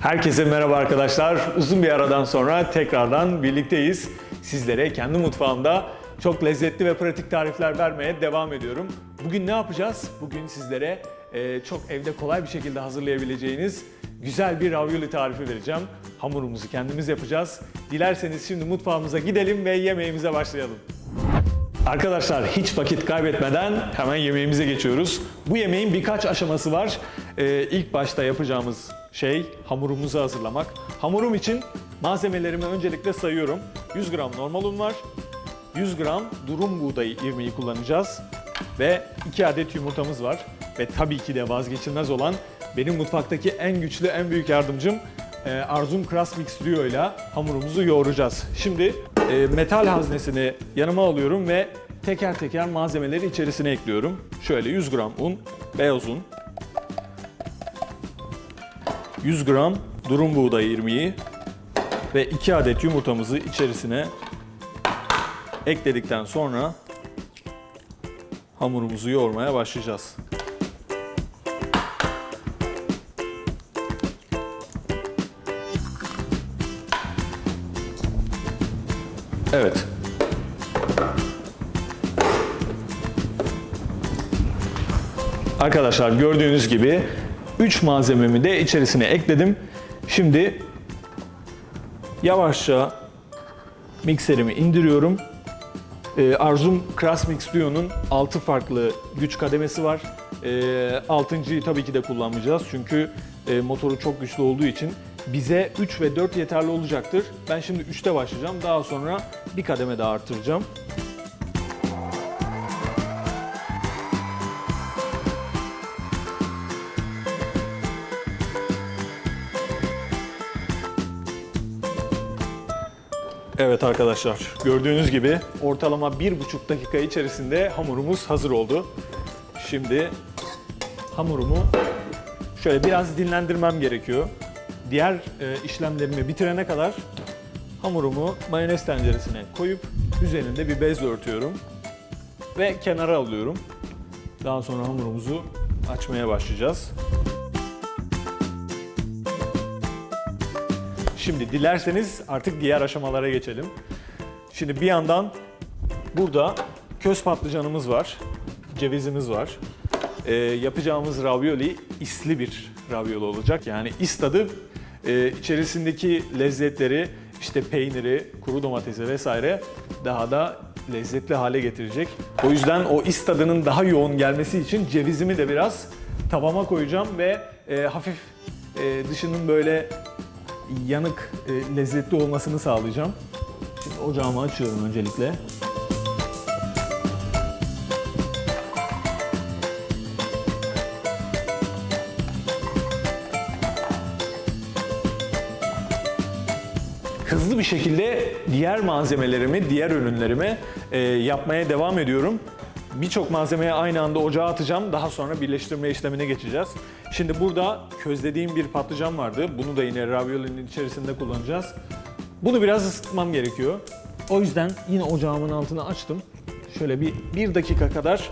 Herkese merhaba arkadaşlar. Uzun bir aradan sonra tekrardan birlikteyiz. Sizlere kendi mutfağımda çok lezzetli ve pratik tarifler vermeye devam ediyorum. Bugün ne yapacağız? Bugün sizlere e, çok evde kolay bir şekilde hazırlayabileceğiniz güzel bir ravioli tarifi vereceğim. Hamurumuzu kendimiz yapacağız. Dilerseniz şimdi mutfağımıza gidelim ve yemeğimize başlayalım. Arkadaşlar hiç vakit kaybetmeden hemen yemeğimize geçiyoruz. Bu yemeğin birkaç aşaması var. Ee, ilk başta yapacağımız şey hamurumuzu hazırlamak. Hamurum için malzemelerimi öncelikle sayıyorum. 100 gram normal un var. 100 gram durum buğdayı irmiği kullanacağız. Ve 2 adet yumurtamız var. Ve tabii ki de vazgeçilmez olan benim mutfaktaki en güçlü, en büyük yardımcım e, Arzum Kras Mix Duo ile hamurumuzu yoğuracağız. Şimdi e, metal haznesini yanıma alıyorum ve teker teker malzemeleri içerisine ekliyorum. Şöyle 100 gram un, beyaz un, 100 gram durum buğday irmiği ve 2 adet yumurtamızı içerisine ekledikten sonra hamurumuzu yoğurmaya başlayacağız. Evet. Arkadaşlar gördüğünüz gibi 3 malzememi de içerisine ekledim. Şimdi yavaşça mikserimi indiriyorum. Ee, Arzum Kras Mix Duo'nun 6 farklı güç kademesi var. Ee, 6.yı tabii ki de kullanmayacağız çünkü e, motoru çok güçlü olduğu için bize 3 ve 4 yeterli olacaktır. Ben şimdi 3'te başlayacağım. Daha sonra bir kademe daha artıracağım. Evet arkadaşlar gördüğünüz gibi ortalama 1,5 dakika içerisinde hamurumuz hazır oldu. Şimdi hamurumu şöyle biraz dinlendirmem gerekiyor. Diğer e, işlemlerimi bitirene kadar hamurumu mayonez tenceresine koyup üzerinde bir bezle örtüyorum ve kenara alıyorum. Daha sonra hamurumuzu açmaya başlayacağız. Şimdi dilerseniz artık diğer aşamalara geçelim. Şimdi bir yandan burada köz patlıcanımız var, cevizimiz var. Ee, yapacağımız ravioli isli bir ravioli olacak. Yani is tadı e, içerisindeki lezzetleri, işte peyniri, kuru domatesi vesaire daha da lezzetli hale getirecek. O yüzden o is tadının daha yoğun gelmesi için cevizimi de biraz tavama koyacağım ve e, hafif e, dışının böyle yanık, e, lezzetli olmasını sağlayacağım. Şimdi ocağımı açıyorum öncelikle. Hızlı bir şekilde diğer malzemelerimi, diğer ürünlerimi e, yapmaya devam ediyorum. Birçok malzemeyi aynı anda ocağa atacağım. Daha sonra birleştirme işlemine geçeceğiz. Şimdi burada közlediğim bir patlıcan vardı. Bunu da yine raviolinin içerisinde kullanacağız. Bunu biraz ısıtmam gerekiyor. O yüzden yine ocağımın altını açtım. Şöyle bir, bir dakika kadar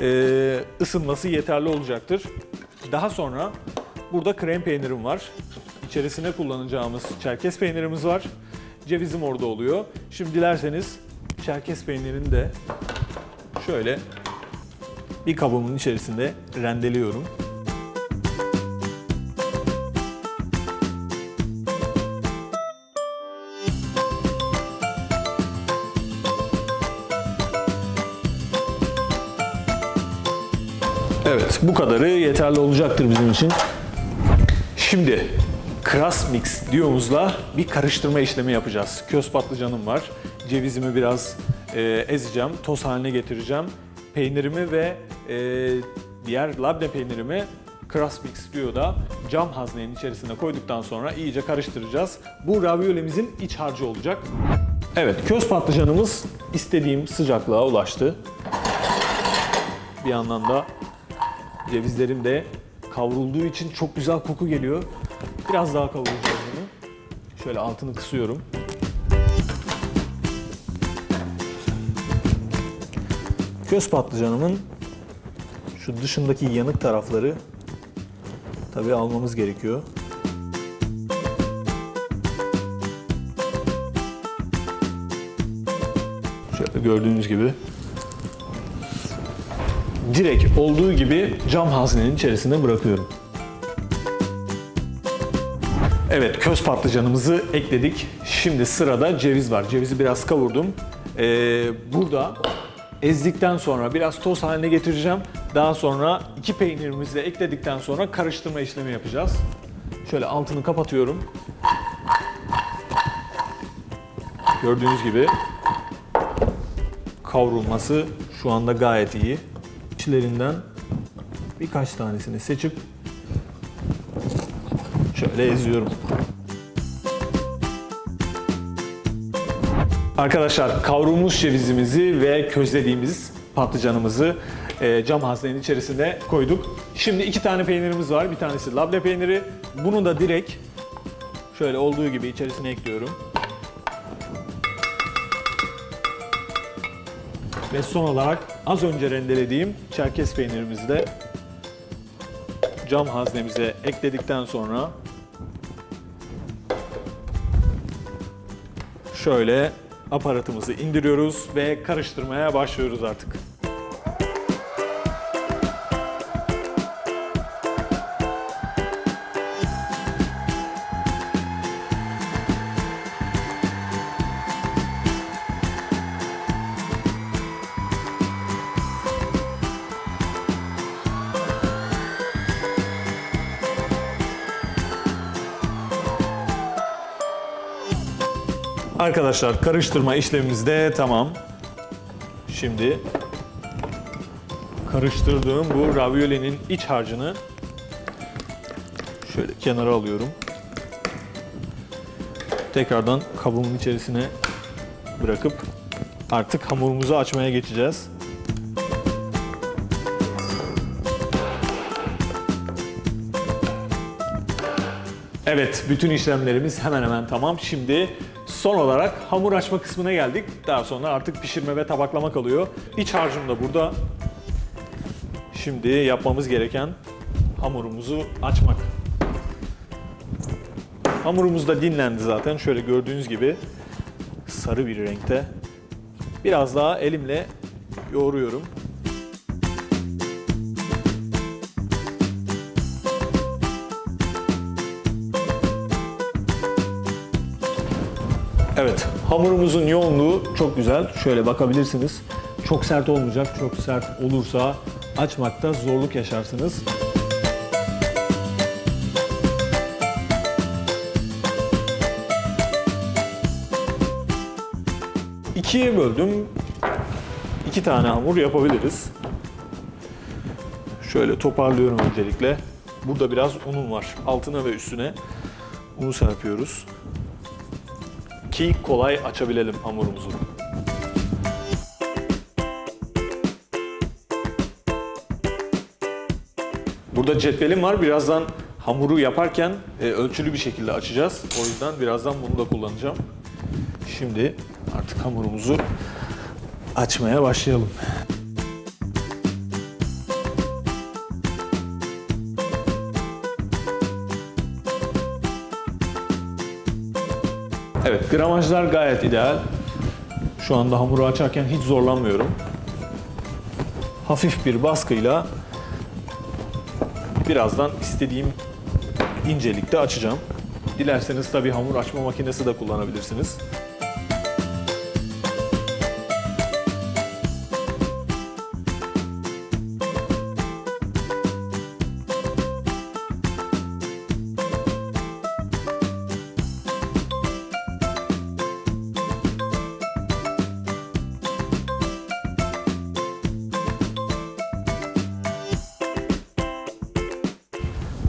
e, ısınması yeterli olacaktır. Daha sonra burada krem peynirim var. İçerisine kullanacağımız çerkez peynirimiz var. Cevizim orada oluyor. Şimdi dilerseniz çerkez peynirini de şöyle bir kabımın içerisinde rendeliyorum. Evet, bu kadarı yeterli olacaktır bizim için. Şimdi Kras Mix diyomuzla bir karıştırma işlemi yapacağız. Köz patlıcanım var. Cevizimi biraz e, ezeceğim, toz haline getireceğim. Peynirimi ve e, diğer labne peynirimi Kras Mix Dio'da cam haznenin içerisine koyduktan sonra iyice karıştıracağız. Bu raviolimizin iç harcı olacak. Evet, köz patlıcanımız istediğim sıcaklığa ulaştı. Bir yandan da Cevizlerim de kavrulduğu için çok güzel koku geliyor. Biraz daha kavuracağız bunu. Şöyle altını kısıyorum. Göz patlıcanımın şu dışındaki yanık tarafları tabii almamız gerekiyor. Şöyle gördüğünüz gibi direkt olduğu gibi cam hazinenin içerisinde bırakıyorum. Evet köz patlıcanımızı ekledik. Şimdi sırada ceviz var. Cevizi biraz kavurdum. Ee, burada ezdikten sonra biraz toz haline getireceğim. Daha sonra iki peynirimizi de ekledikten sonra karıştırma işlemi yapacağız. Şöyle altını kapatıyorum. Gördüğünüz gibi kavrulması şu anda gayet iyi. İçlerinden birkaç tanesini seçip şöyle eziyorum. Arkadaşlar kavrulmuş cevizimizi ve közlediğimiz patlıcanımızı e, cam haznenin içerisine koyduk. Şimdi iki tane peynirimiz var. Bir tanesi labne peyniri. Bunu da direkt şöyle olduğu gibi içerisine ekliyorum. Ve son olarak az önce rendelediğim çerkez peynirimizi de cam haznemize ekledikten sonra şöyle aparatımızı indiriyoruz ve karıştırmaya başlıyoruz artık. Arkadaşlar karıştırma işlemimiz de tamam. Şimdi karıştırdığım bu raviolinin iç harcını şöyle kenara alıyorum. Tekrardan kabımın içerisine bırakıp artık hamurumuzu açmaya geçeceğiz. Evet, bütün işlemlerimiz hemen hemen tamam. Şimdi son olarak hamur açma kısmına geldik. Daha sonra artık pişirme ve tabaklama kalıyor. İç harcım da burada. Şimdi yapmamız gereken hamurumuzu açmak. Hamurumuz da dinlendi zaten. Şöyle gördüğünüz gibi sarı bir renkte. Biraz daha elimle yoğuruyorum. Hamurumuzun yoğunluğu çok güzel. Şöyle bakabilirsiniz. Çok sert olmayacak. Çok sert olursa açmakta zorluk yaşarsınız. İkiye böldüm. İki tane hamur yapabiliriz. Şöyle toparlıyorum öncelikle. Burada biraz unum var. Altına ve üstüne unu serpiyoruz ki kolay açabilelim hamurumuzu. Burada cetvelim var. Birazdan hamuru yaparken e, ölçülü bir şekilde açacağız. O yüzden birazdan bunu da kullanacağım. Şimdi artık hamurumuzu açmaya başlayalım. Evet, gramajlar gayet ideal. Şu anda hamuru açarken hiç zorlanmıyorum. Hafif bir baskıyla birazdan istediğim incelikte açacağım. Dilerseniz tabii hamur açma makinesi de kullanabilirsiniz.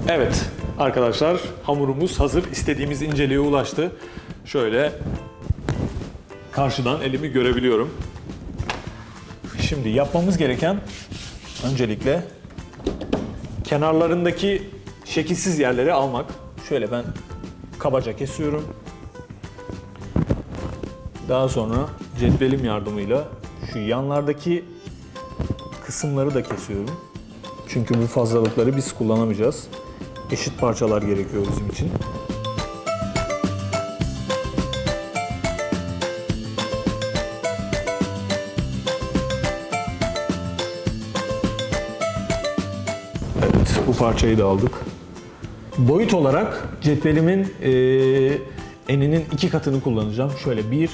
Evet arkadaşlar hamurumuz hazır. İstediğimiz inceliğe ulaştı. Şöyle karşıdan elimi görebiliyorum. Şimdi yapmamız gereken öncelikle kenarlarındaki şekilsiz yerleri almak. Şöyle ben kabaca kesiyorum. Daha sonra cetvelim yardımıyla şu yanlardaki kısımları da kesiyorum. Çünkü bu fazlalıkları biz kullanamayacağız eşit parçalar gerekiyor bizim için. Evet, bu parçayı da aldık. Boyut olarak cetvelimin e, eninin iki katını kullanacağım. Şöyle bir,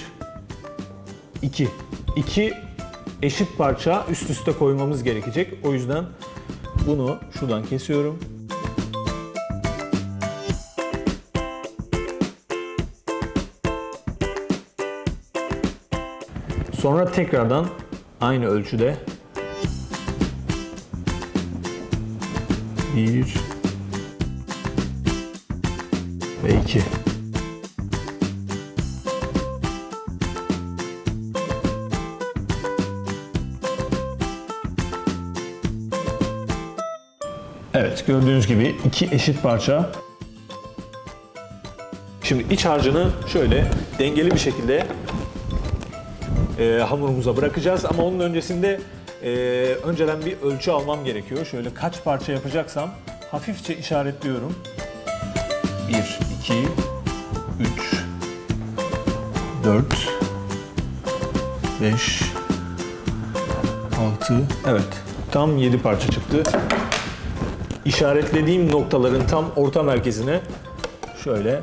iki. İki eşit parça üst üste koymamız gerekecek. O yüzden bunu şuradan kesiyorum. Sonra tekrardan aynı ölçüde bir ve iki. Evet gördüğünüz gibi iki eşit parça. Şimdi iç harcını şöyle dengeli bir şekilde e, hamurumuza bırakacağız ama onun öncesinde e, önceden bir ölçü almam gerekiyor. Şöyle kaç parça yapacaksam hafifçe işaretliyorum. 1, 2, 3, 4, 5, 6, evet tam 7 parça çıktı. İşaretlediğim noktaların tam orta merkezine şöyle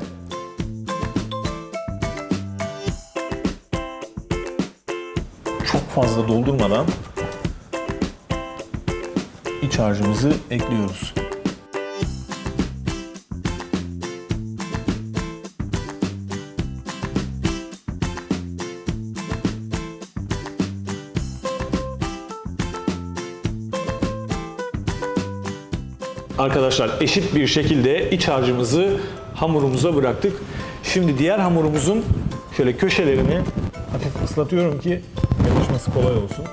fazla doldurmadan iç harcımızı ekliyoruz. Arkadaşlar eşit bir şekilde iç harcımızı hamurumuza bıraktık. Şimdi diğer hamurumuzun şöyle köşelerini hafif ıslatıyorum ki yapışması kolay olsun.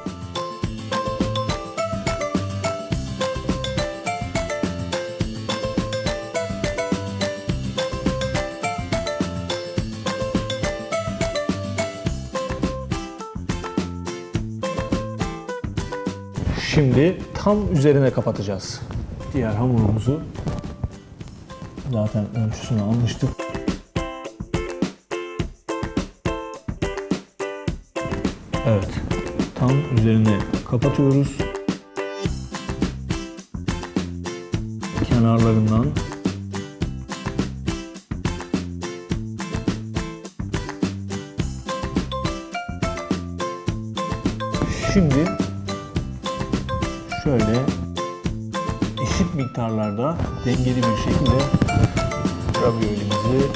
Şimdi tam üzerine kapatacağız. Diğer hamurumuzu zaten ölçüsünü almıştık. Evet. Tam üzerine kapatıyoruz. Kenarlarından Şimdi şöyle eşit miktarlarda dengeli bir şekilde raviolimizi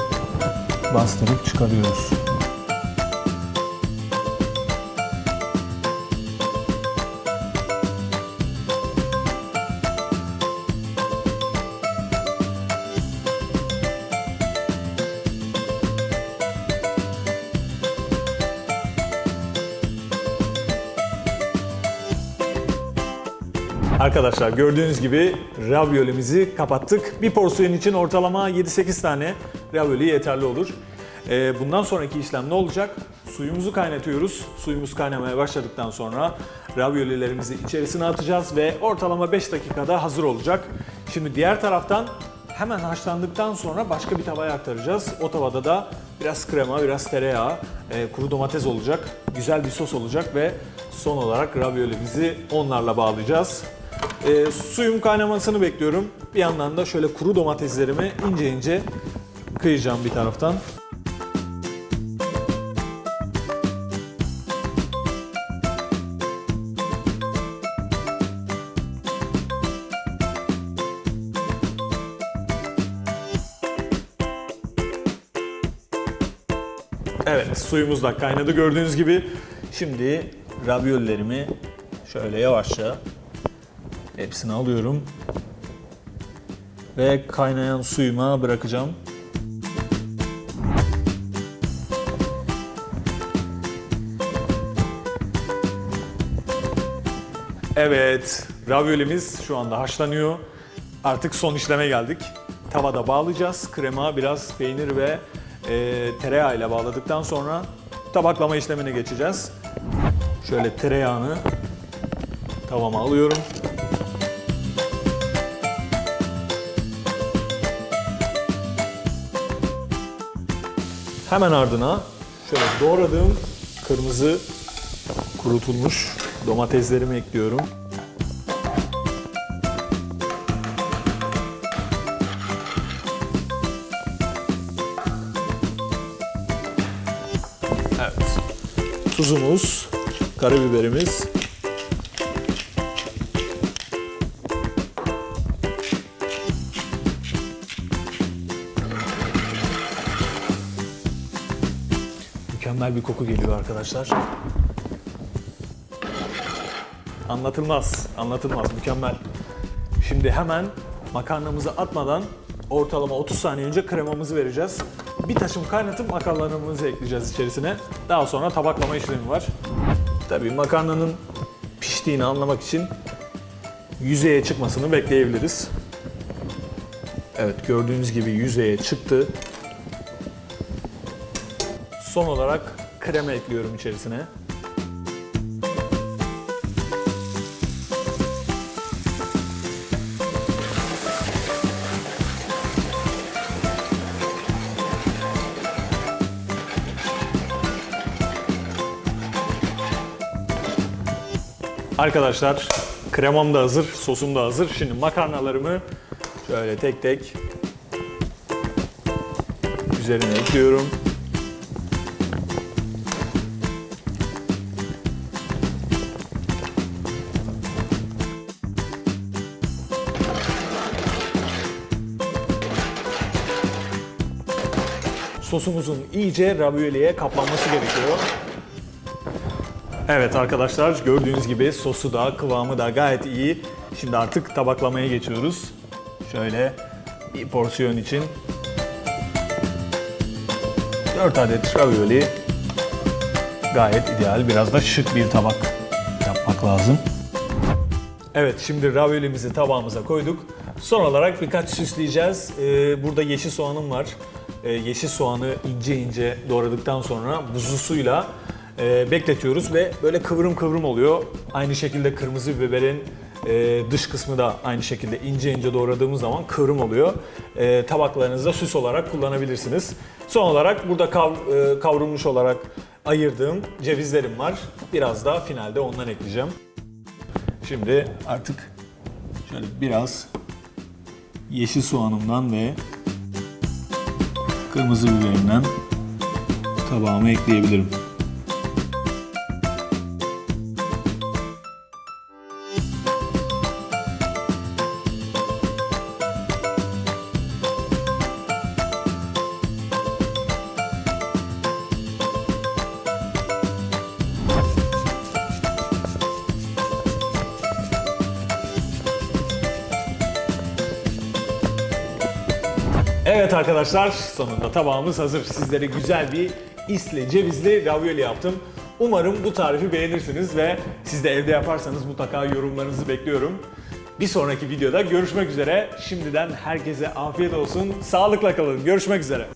bastırıp çıkarıyoruz. Arkadaşlar gördüğünüz gibi raviolimizi kapattık. Bir porsiyon için ortalama 7-8 tane ravioli yeterli olur. Ee, bundan sonraki işlem ne olacak? Suyumuzu kaynatıyoruz. Suyumuz kaynamaya başladıktan sonra raviolilerimizi içerisine atacağız ve ortalama 5 dakikada hazır olacak. Şimdi diğer taraftan hemen haşlandıktan sonra başka bir tavaya aktaracağız. O tavada da biraz krema, biraz tereyağı, e, kuru domates olacak. Güzel bir sos olacak ve son olarak raviolimizi onlarla bağlayacağız. E, suyun kaynamasını bekliyorum. Bir yandan da şöyle kuru domateslerimi ince ince kıyacağım bir taraftan. Evet, suyumuz da kaynadı gördüğünüz gibi. Şimdi raviolilerimi şöyle yavaşça hepsini alıyorum. Ve kaynayan suyuma bırakacağım. Evet, raviolimiz şu anda haşlanıyor. Artık son işleme geldik. Tavada bağlayacağız. Krema, biraz peynir ve e, tereyağı ile bağladıktan sonra tabaklama işlemine geçeceğiz. Şöyle tereyağını tavama alıyorum. Hemen ardına şöyle doğradığım kırmızı kurutulmuş domateslerimi ekliyorum. Evet. Tuzumuz, karabiberimiz Mükemmel bir koku geliyor arkadaşlar. Anlatılmaz, anlatılmaz. Mükemmel. Şimdi hemen makarnamızı atmadan ortalama 30 saniye önce kremamızı vereceğiz. Bir taşım kaynatıp makarnalarımızı ekleyeceğiz içerisine. Daha sonra tabaklama işlemi var. Tabii makarnanın piştiğini anlamak için yüzeye çıkmasını bekleyebiliriz. Evet gördüğünüz gibi yüzeye çıktı. Son olarak krema ekliyorum içerisine. Arkadaşlar kremam da hazır, sosum da hazır. Şimdi makarnalarımı şöyle tek tek üzerine ekliyorum. Sosumuzun iyice ravioliye kaplanması gerekiyor. Evet arkadaşlar gördüğünüz gibi sosu da kıvamı da gayet iyi. Şimdi artık tabaklamaya geçiyoruz. Şöyle bir porsiyon için 4 adet ravioli gayet ideal. Biraz da şık bir tabak yapmak lazım. Evet şimdi raviolimizi tabağımıza koyduk. Son olarak birkaç süsleyeceğiz. Ee, burada yeşil soğanım var. Ee, yeşil soğanı ince ince doğradıktan sonra buzlu suyla e, bekletiyoruz ve böyle kıvrım kıvrım oluyor. Aynı şekilde kırmızı biberin e, dış kısmı da aynı şekilde ince ince doğradığımız zaman kıvrım oluyor. E, tabaklarınızda süs olarak kullanabilirsiniz. Son olarak burada kav- e, kavrulmuş olarak ayırdığım cevizlerim var. Biraz da finalde ondan ekleyeceğim. Şimdi artık şöyle biraz yeşil soğanımdan ve kırmızı biberimden tabağıma ekleyebilirim. Evet arkadaşlar sonunda tabağımız hazır. Sizlere güzel bir isli cevizli ravioli yaptım. Umarım bu tarifi beğenirsiniz ve siz de evde yaparsanız mutlaka yorumlarınızı bekliyorum. Bir sonraki videoda görüşmek üzere. Şimdiden herkese afiyet olsun. Sağlıkla kalın. Görüşmek üzere.